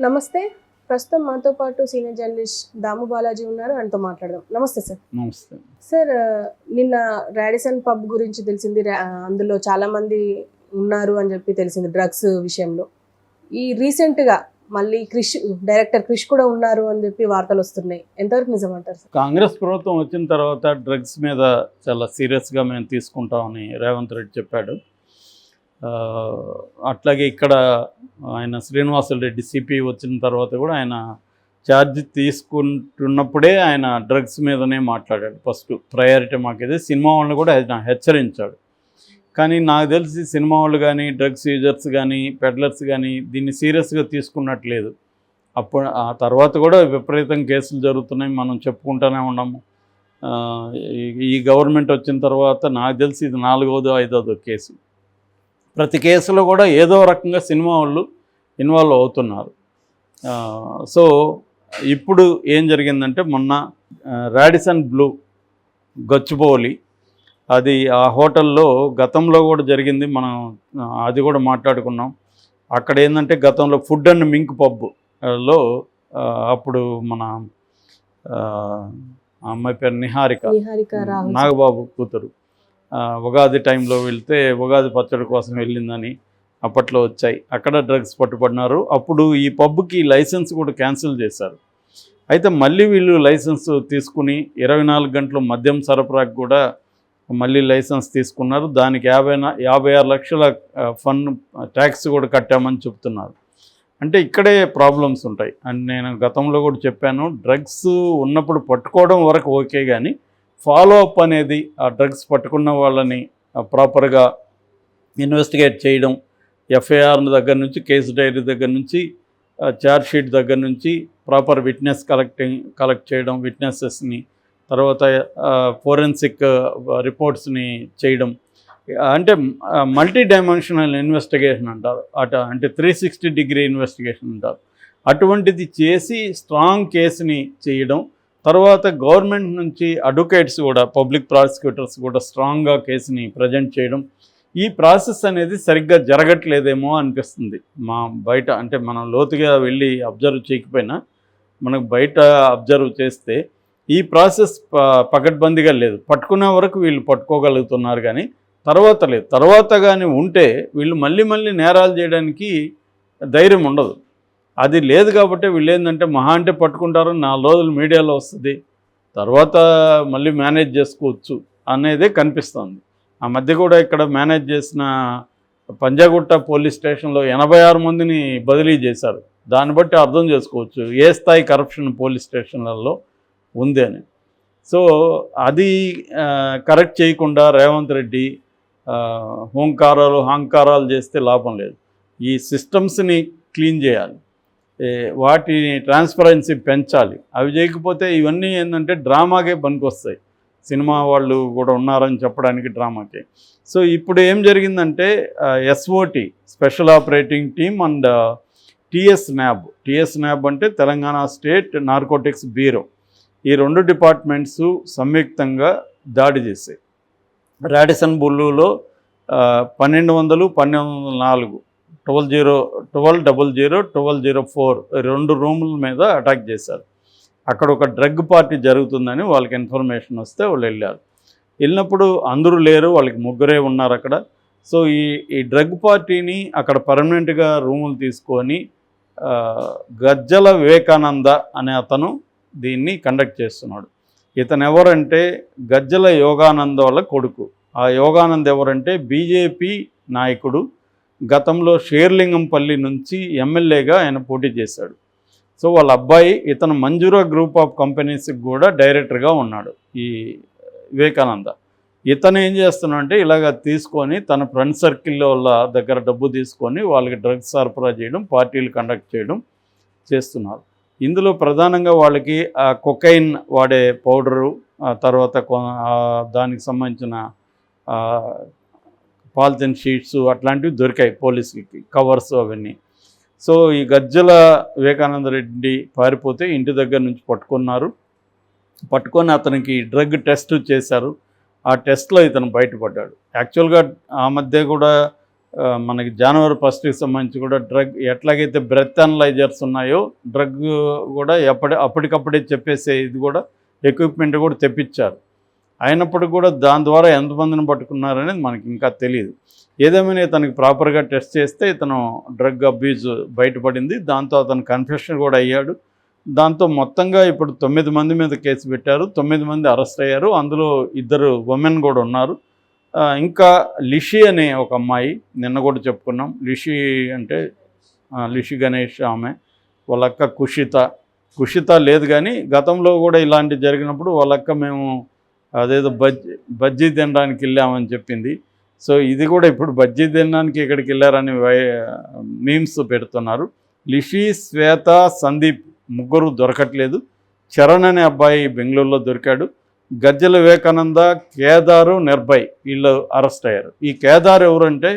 నమస్తే. ప్రస్తుతం మాతో పాటు సీనియర్ జర్నలిస్ట్ దాము బాలాజీ ఉన్నారు. ఆయనతో మాట్లాడదాం. నమస్తే సార్. నమస్తే. సార్ నిన్న రాడిసన్ పబ్ గురించి తెలిసింది. అందులో చాలా మంది ఉన్నారు అని చెప్పి తెలిసింది డ్రగ్స్ విషయంలో. ఈ రీసెంట్గా మళ్ళీ క్రిష్ డైరెక్టర్ క్రిష్ కూడా ఉన్నారు అని చెప్పి వార్తలు వస్తున్నాయి. ఎంతవరకు నిజం అంటారు సార్? కాంగ్రెస్ ప్రభుత్వం వచ్చిన తర్వాత డ్రగ్స్ మీద చాలా సీరియస్గా మేము తీసుకుంటామని రేవంత్ రెడ్డి చెప్పాడు. అట్లాగే ఇక్కడ ఆయన శ్రీనివాసులు సిపి వచ్చిన తర్వాత కూడా ఆయన ఛార్జ్ తీసుకుంటున్నప్పుడే ఆయన డ్రగ్స్ మీదనే మాట్లాడాడు. ఫస్ట్ ప్రయారిటీ మాకు ఇది సినిమా వాళ్ళని కూడా హెచ్చరించాడు. కానీ నాకు తెలిసి సినిమా వాళ్ళు కానీ డ్రగ్స్ యూజర్స్ కానీ పెడ్లర్స్ కానీ దీన్ని సీరియస్గా తీసుకున్నట్లేదు. అప్పుడు ఆ తర్వాత కూడా విపరీతం కేసులు జరుగుతున్నాయి. మనం చెప్పుకుంటూనే ఉన్నాము. ఈ- ఈ గవర్నమెంట్ వచ్చిన తర్వాత నాకు తెలిసి ఇది నాలుగవదో ఐదవదో కేసు. ప్రతి కేసులో కూడా ఏదో రకంగా సినిమా వాళ్ళు ఇన్వాల్వ్ అవుతున్నారు. సో ఇప్పుడు ఏం జరిగిందంటే మొన్న రాడిసన్ బ్లూ గచ్చిబౌలి అది ఆ హోటల్లో గతంలో కూడా జరిగింది. మనం అది కూడా మాట్లాడుకున్నాం. అక్కడ ఏంటంటే గతంలో ఫుడ్ అండ్ మింక్ పబ్లో ఆ, అప్పుడు మన అమ్మాయి పేరు నిహారిక నాగబాబు కూతురు. ఉగాది టైంలో వెళ్తే ఉగాది పచ్చడి కోసం వెళ్ళిందని అప్పట్లో వచ్చాయి. అక్కడ డ్రగ్స్ పట్టుబడినారు. అప్పుడు ఈ పబ్కి లైసెన్స్ కూడా క్యాన్సిల్ చేశారు. అయితే మళ్ళీ వీళ్ళు లైసెన్స్ తీసుకుని ఇరవై నాలుగు గంటలు మద్యం సరఫరాకు కూడా మళ్ళీ లైసెన్స్ తీసుకున్నారు. దానికి యాభై యాభై ఆరు లక్షల ఫండ్ ఫన్ ట్యాక్స్ కూడా కట్టామని చెప్తున్నారు. అంటే ఇక్కడే ప్రాబ్లమ్స్ ఉంటాయి. అని నేను గతంలో కూడా చెప్పాను డ్రగ్స్ ఉన్నప్పుడు పట్టుకోవడం వరకు ఓకే కానీ ఫాలో అప్ అనేది ఆ డ్రగ్స్ పట్టుకున్న వాళ్ళని ప్రాపర్గా ఇన్వెస్టిగేట్ చేయడం ఎఫ్ఐఆర్ దగ్గర నుంచి కేసు డైరీ దగ్గర నుంచి ఛార్జ్ షీట్ దగ్గర నుంచి ప్రాపర్ విట్నెస్ కలెక్టింగ్ కలెక్ట్ చేయడం విట్నెసెస్ని తర్వాత ఫోరెన్సిక్ రిపోర్ట్స్ని చేయడం. అంటే మల్టీ డైమెన్షనల్ ఇన్వెస్టిగేషన్ అంటారు. అట అంటే త్రీ సిక్స్టీ డిగ్రీ ఇన్వెస్టిగేషన్ అంటారు. అటువంటిది చేసి స్ట్రాంగ్ కేసుని చేయడం తర్వాత గవర్నమెంట్ నుంచి అడ్వకేట్స్ కూడా పబ్లిక్ ప్రాసిక్యూటర్స్ కూడా స్ట్రాంగ్గా కేసుని ప్రజెంట్ చేయడం. ఈ ప్రాసెస్ అనేది సరిగ్గా జరగట్లేదేమో అనిపిస్తుంది. మా బయట అంటే మనం లోతుగా వెళ్ళి అబ్జర్వ్ చేయకపోయినా మనకు బయట అబ్జర్వ్ చేస్తే ఈ ప్రాసెస్ పకడ్బందీగా లేదు. పట్టుకునే వరకు వీళ్ళు పట్టుకోగలుగుతున్నారు కానీ తర్వాత లేదు. తర్వాత కానీ ఉంటే వీళ్ళు మళ్ళీ మళ్ళీ నేరాలు చేయడానికి ధైర్యం ఉండదు. అది లేదు కాబట్టి వీళ్ళు ఏంటంటే మహా అంటే పట్టుకుంటారు నాలుగు రోజులు మీడియాలో వస్తుంది. తర్వాత మళ్ళీ మేనేజ్ చేసుకోవచ్చు అనేది కనిపిస్తుంది. ఆ మధ్య కూడా ఇక్కడ మేనేజ్ చేసిన పంజాగుట్ట పోలీస్ స్టేషన్లో ఎనభై ఆరు మందిని బదిలీ చేశారు. దాన్ని బట్టి అర్థం చేసుకోవచ్చు ఏ స్థాయి కరప్షన్ పోలీస్ స్టేషన్లలో ఉంది అని. సో అది కరెక్ట్ చేయకుండా రేవంత్ రెడ్డి హోంకారాలు హాంకారాలు చేస్తే లాభం లేదు. ఈ సిస్టమ్స్ని క్లీన్ చేయాలి. వాటిని ట్రాన్స్పరెన్సీ పెంచాలి. అవి చేయకపోతే ఇవన్నీ ఏంటంటే డ్రామాకే పనికొస్తాయి. సినిమా వాళ్ళు కూడా ఉన్నారని చెప్పడానికి డ్రామాకే. సో ఇప్పుడు ఏం జరిగిందంటే SOT special operating team and TS NAB TS NAB అంటే తెలంగాణ స్టేట్ నార్కోటిక్స్ బ్యూరో ఈ రెండు డిపార్ట్మెంట్స్ సంయుక్తంగా దాడి చేశాయి. రాడిసన్ బుల్లులో పన్నెండు వందలు పన్నెండు వందల నాలుగు. Twelve zero twelve double zero twelve zero four రెండు రూముల మీద అటాక్ చేశారు. అక్కడ ఒక డ్రగ్ పార్టీ జరుగుతుందని వాళ్ళకి ఇన్ఫర్మేషన్ వస్తే వాళ్ళు వెళ్ళారు. వెళ్ళినప్పుడు అందరూ లేరు వాళ్ళకి ముగ్గురే ఉన్నారు అక్కడ. సో ఈ ఈ డ్రగ్ పార్టీని అక్కడ పర్మనెంట్గా రూములు తీసుకొని గజ్జల వివేకానంద అనే అతను దీన్ని కండక్ట్ చేస్తున్నాడు. ఇతను ఎవరంటే గజ్జల యోగానంద వాళ్ళ కొడుకు. ఆ యోగానంద్ ఎవరంటే బీజేపీ నాయకుడు గతంలో షేర్లింగంపల్లి నుంచి ఎమ్మెల్యేగా ఆయన పోటీ చేశాడు. సో వాళ్ళ అబ్బాయి ఇతను మంజురా గ్రూప్ ఆఫ్ కంపెనీస్కి కూడా డైరెక్టర్గా ఉన్నాడు ఈ వివేకానంద. ఇతను ఏం చేస్తున్నాడంటే ఇలాగ తీసుకొని తన ఫ్రెండ్ సర్కిల్లో వాళ్ళ దగ్గర డబ్బు తీసుకొని వాళ్ళకి డ్రగ్స్ సరఫరా చేయడం పార్టీలు కండక్ట్ చేయడం చేస్తున్నారు. ఇందులో ప్రధానంగా వాళ్ళకి ఆ కొకైన్ వాడే పౌడరు తర్వాత కొ- దానికి సంబంధించిన పాలిథిన్ షీట్స్ అట్లాంటివి దొరికాయి పోలీసులకి కవర్స్ అవన్నీ. సో ఈ గజ్జల వివేకానంద రెడ్డి పారిపోతే ఇంటి దగ్గర నుంచి పట్టుకున్నారు. పట్టుకొని అతనికి డ్రగ్ టెస్ట్ చేశారు. ఆ టెస్ట్లో ఇతను బయటపడ్డాడు. యాక్చువల్గా ఆ మధ్య కూడా మనకి జనవరి ఫస్ట్కి సంబంధించి కూడా డ్రగ్ ఎట్లాగైతే బ్రెత్ అనలైజర్స్ ఉన్నాయో డ్రగ్ కూడా ఎప్పటి అప్పటికప్పుడే చెప్పేసే ఇది కూడా ఎక్విప్మెంట్ కూడా తెప్పించారు. అయినప్పటికీ కూడా దాని ద్వారా ఎంతమందిని పట్టుకున్నారనేది మనకి ఇంకా తెలియదు ఏదేమైనా ఇతనికి ప్రాపర్గా టెస్ట్ చేస్తే ఇతను డ్రగ్ అబ్యూజ్ బయటపడింది. దాంతో అతను కన్ఫెషన్ కూడా అయ్యాడు. దాంతో మొత్తంగా ఇప్పుడు తొమ్మిది మంది మీద కేసు పెట్టారు. తొమ్మిది మంది అరెస్ట్ అయ్యారు. అందులో ఇద్దరు ఉమెన్ కూడా ఉన్నారు. ఇంకా లిషి అనే ఒక అమ్మాయి నిన్న కూడా చెప్పుకున్నాం. లిషి అంటే లిషి గణేష్ ఆమె. వాళ్ళక్క కుషిత. కుషిత లేదు కానీ గతంలో కూడా ఇలాంటి జరిగినప్పుడు వాళ్ళక్క మేము అదేదో బజ్జీ బజ్జీ తినడానికి వెళ్ళామని చెప్పింది. సో ఇది కూడా ఇప్పుడు బజ్జీ తినడానికి ఇక్కడికి వెళ్ళారని మీమ్స్ పెడుతున్నారు. లిషి శ్వేత సందీప్ ముగ్గురు దొరకట్లేదు. చరణ్ అనే అబ్బాయి బెంగళూరులో దొరికాడు. గజ్జల వివేకానంద కేదారు నిర్భయ్ వీళ్ళు అరెస్ట్ అయ్యారు. ఈ కేదార్ ఎవరంటే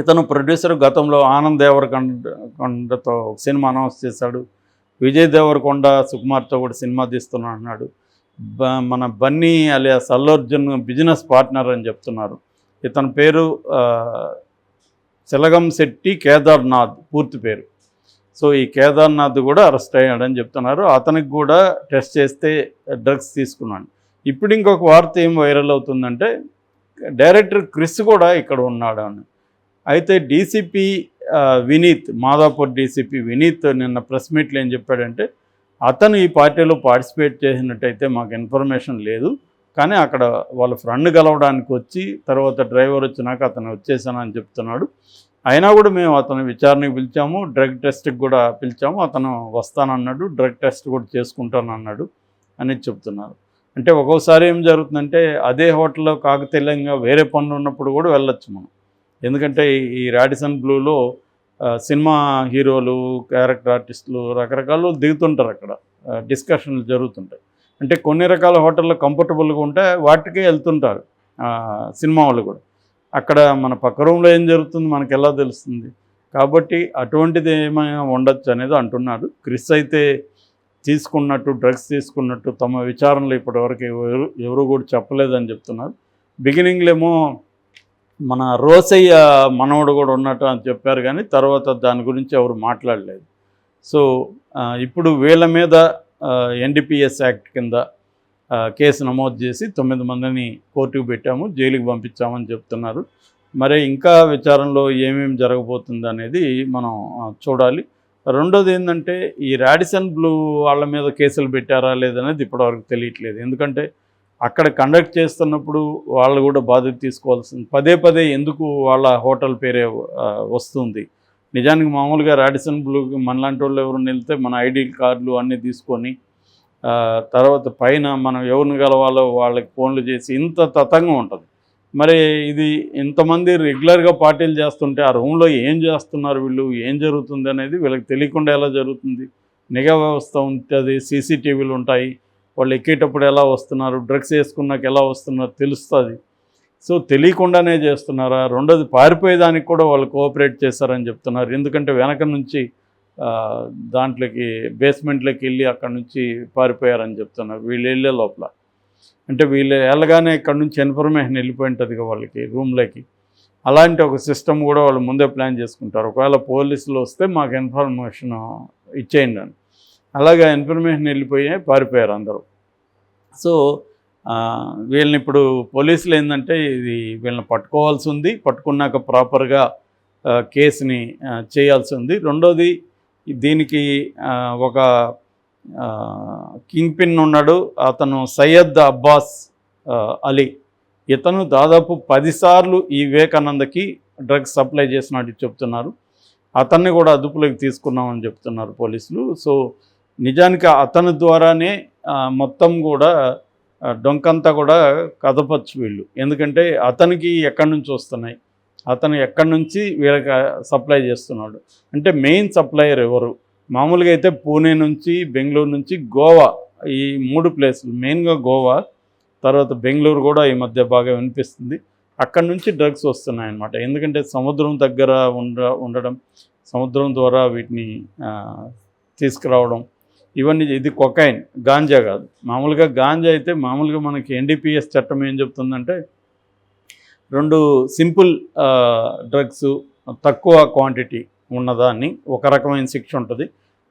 ఇతను ప్రొడ్యూసర్ గతంలో ఆనంద్ దేవరకొండ కొండతో సినిమా అనౌన్స్ చేశాడు. విజయ్ దేవరకొండ సుకుమార్తో కూడా సినిమా తీస్తున్నా అన్నాడు. మన Bunny alias Allu business partner అని చెప్తున్నారు. ఇతని పేరు ఆ, చిలగం శెట్టి కేదార్నాథ్ పూర్తి పేరు. సో ఈ కేదార్నాథ్ కూడా అరెస్ట్ అయ్యాడని చెప్తున్నారు. అతనికి కూడా టెస్ట్ చేస్తే డ్రగ్స్ తీసుకున్నాడు. ఇప్పుడు ఇంకొక వార్త ఏం వైరల్ అవుతుందంటే డైరెక్టర్ క్రిస్ కూడా ఇక్కడ ఉన్నాడు అని. అయితే డీసీపీ వినీత్ మాదాపూర్ డీసీపీ వినీత్ నిన్న ప్రెస్ మీట్లో ఏం చెప్పాడంటే అతను ఈ పార్టీలో పార్టిసిపేట్ చేసినట్టయితే మాకు ఇన్ఫర్మేషన్ లేదు. కానీ అక్కడ వాళ్ళ ఫ్రెండ్ కలవడానికి వచ్చి తర్వాత డ్రైవర్ వచ్చినాక అతను వచ్చేసానని చెప్తున్నాడు. అయినా కూడా మేము అతను విచారణకు పిలిచాము డ్రగ్ టెస్ట్కి కూడా పిలిచాము. అతను వస్తానన్నాడు డ్రగ్ టెస్ట్ కూడా చేసుకుంటానన్నాడు అని చెప్తున్నారు. అంటే ఒక్కోసారి ఏం జరుగుతుందంటే అదే హోటల్లో కాకతీయంగా వేరే పనులు ఉన్నప్పుడు కూడా వెళ్ళొచ్చు మనం. ఎందుకంటే ఈ- రాడిసన్ బ్లూలో సినిమా హీరోలు క్యారెక్టర్ ఆర్టిస్టులు రకరకాలు దిగుతుంటారు అక్కడ. డిస్కషన్లు జరుగుతుంటాయి. అంటే కొన్ని రకాల హోటల్లో కంఫర్టబుల్గా ఉంటే వాటికే వెళ్తుంటారు. సినిమా వాళ్ళు కూడా. అక్కడ మన పక్క రూమ్లో ఏం జరుగుతుంది మనకు ఎలా తెలుస్తుంది? కాబట్టి అటువంటిది ఏమైనా ఉండొచ్చు అనేది అంటున్నారు. క్రిస్ అయితే తీసుకున్నట్టు డ్రగ్స్ తీసుకున్నట్టు తమ విచారణలో ఇప్పటివరకు ఎవరు ఎవరు కూడా చెప్పలేదని చెప్తున్నారు. బిగినింగ్లో ఏమో మన రోసయ్య మనవడు కూడా ఉన్నట్టు అని చెప్పారు కానీ తర్వాత దాని గురించి ఎవరు మాట్లాడలేదు. సో ఇప్పుడు వీళ్ళ మీద ఎన్డిపిఎస్ యాక్ట్ కింద కేసు నమోదు చేసి తొమ్మిది మందిని కోర్టుకు పెట్టాము జైలుకి పంపించామని చెప్తున్నారు. మరి ఇంకా విచారణలో ఏమేమి జరగబోతుంది అనేది మనం చూడాలి. రెండోది ఏంటంటే ఈ రాడిసన్ బ్లూ వాళ్ళ మీద కేసులు పెట్టారా లేదనేది ఇప్పటివరకు తెలియట్లేదు. ఎందుకంటే అక్కడ కండక్ట్ చేస్తున్నప్పుడు వాళ్ళు కూడా బాధ్యత తీసుకోవాల్సింది. పదే పదే ఎందుకు వాళ్ళ హోటల్ పేరే వస్తుంది? నిజానికి మామూలుగా రాడిసన్ బ్లూ మనలాంటి వాళ్ళు ఎవరు వెళ్తే మన ఐడి కార్డులు అన్నీ తీసుకొని తర్వాత పైన మనం ఎవరిని కలవాలో వాళ్ళకి ఫోన్లు చేసి ఇంత తతంగం ఉంటుంది. మరి ఇది ఇంతమంది రెగ్యులర్గా పార్టీలు చేస్తుంటే ఆ రూమ్లో ఏం చేస్తున్నారు వీళ్ళు? ఏం జరుగుతుంది అనేది వీళ్ళకి తెలియకుండా ఎలా జరుగుతుంది? నిఘా వ్యవస్థ ఉంటుంది సీసీటీవీలు ఉంటాయి వాళ్ళు ఎక్కేటప్పుడు ఎలా వస్తున్నారు డ్రగ్స్ వేసుకున్నాక ఎలా వస్తున్నారు తెలుస్తుంది. సో తెలియకుండానే చేస్తున్నారా? రెండోది పారిపోయేదానికి కూడా వాళ్ళు కోఆపరేట్ చేస్తారని చెప్తున్నారు. ఎందుకంటే వెనక నుంచి దాంట్లోకి బేస్మెంట్లోకి వెళ్ళి అక్కడ నుంచి పారిపోయారని చెప్తున్నారు వీళ్ళు వెళ్ళే లోపల. అంటే వీళ్ళు వెళ్ళగానే ఇక్కడ నుంచి ఇన్ఫర్మేషన్ వెళ్ళిపోయి ఉంటుంది వాళ్ళకి రూమ్లోకి అలాంటి ఒక సిస్టమ్ కూడా వాళ్ళు ముందే ప్లాన్ చేసుకుంటారు. ఒకవేళ పోలీసులు వస్తే మాకు ఇన్ఫర్మేషన్ ఇచ్చేయండి అని. అలాగా ఇన్ఫర్మేషన్ వెళ్ళిపోయి పారిపోయారు అందరూ. సో వీళ్ళని ఇప్పుడు పోలీసులు ఏంటంటే ఇది వీళ్ళని పట్టుకోవాల్సి ఉంది. పట్టుకున్నాక ప్రాపర్గా కేసుని చేయాల్సి ఉంది. రెండోది దీనికి ఒక కింగ్ పిన్ ఉన్నాడు. అతను సయ్యద్ అబ్బాస్ అలీ. ఇతను దాదాపు పదిసార్లు ఈ వివేకానందకి డ్రగ్స్ సప్లై చేసినట్టు చెప్తున్నారు. అతన్ని కూడా అదుపులోకి తీసుకున్నామని చెప్తున్నారు పోలీసులు. సో నిజానికి అతని ద్వారానే మొత్తం కూడా డొంకంతా కూడా కదపచ్చు వీళ్ళు. ఎందుకంటే అతనికి ఎక్కడి నుంచి వస్తున్నాయి? అతను ఎక్కడి నుంచి వీళ్ళకి సప్లై చేస్తున్నాడు? అంటే మెయిన్ సప్లయర్ ఎవరు? మామూలుగా అయితే పూణే నుంచి బెంగళూరు నుంచి గోవా ఈ మూడు ప్లేసులు. మెయిన్గా గోవా తర్వాత బెంగళూరు కూడా ఈ మధ్య బాగా వినిపిస్తుంది. అక్కడి నుంచి డ్రగ్స్ వస్తున్నాయి అన్నమాట. ఎందుకంటే సముద్రం దగ్గర ఉండ ఉండడం సముద్రం ద్వారా వీటిని తీసుకురావడం ఇవన్నీ ఇది కొకైన్ గాంజా కాదు. మామూలుగా గాంజా అయితే మామూలుగా మనకి ఎన్డీపీఎస్ చట్టం ఏం చెప్తుందంటే రెండు సింపుల్ డ్రగ్స్ తక్కువ క్వాంటిటీ ఉన్నదాన్ని ఒక రకమైన శిక్ష ఉంటుంది.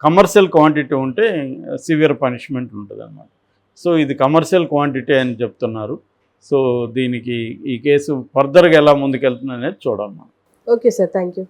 కమర్షియల్ క్వాంటిటీ ఉంటే సివియర్ పనిష్మెంట్ ఉంటుంది అన్నమాట సో ఇది కమర్షియల్ క్వాంటిటీ అని చెప్తున్నారు. సో దీనికి ఈ కేసు ఫర్దర్గా ఎలా ముందుకెళ్తుంది అనేది చూడాలి మనం. Okay sir thank you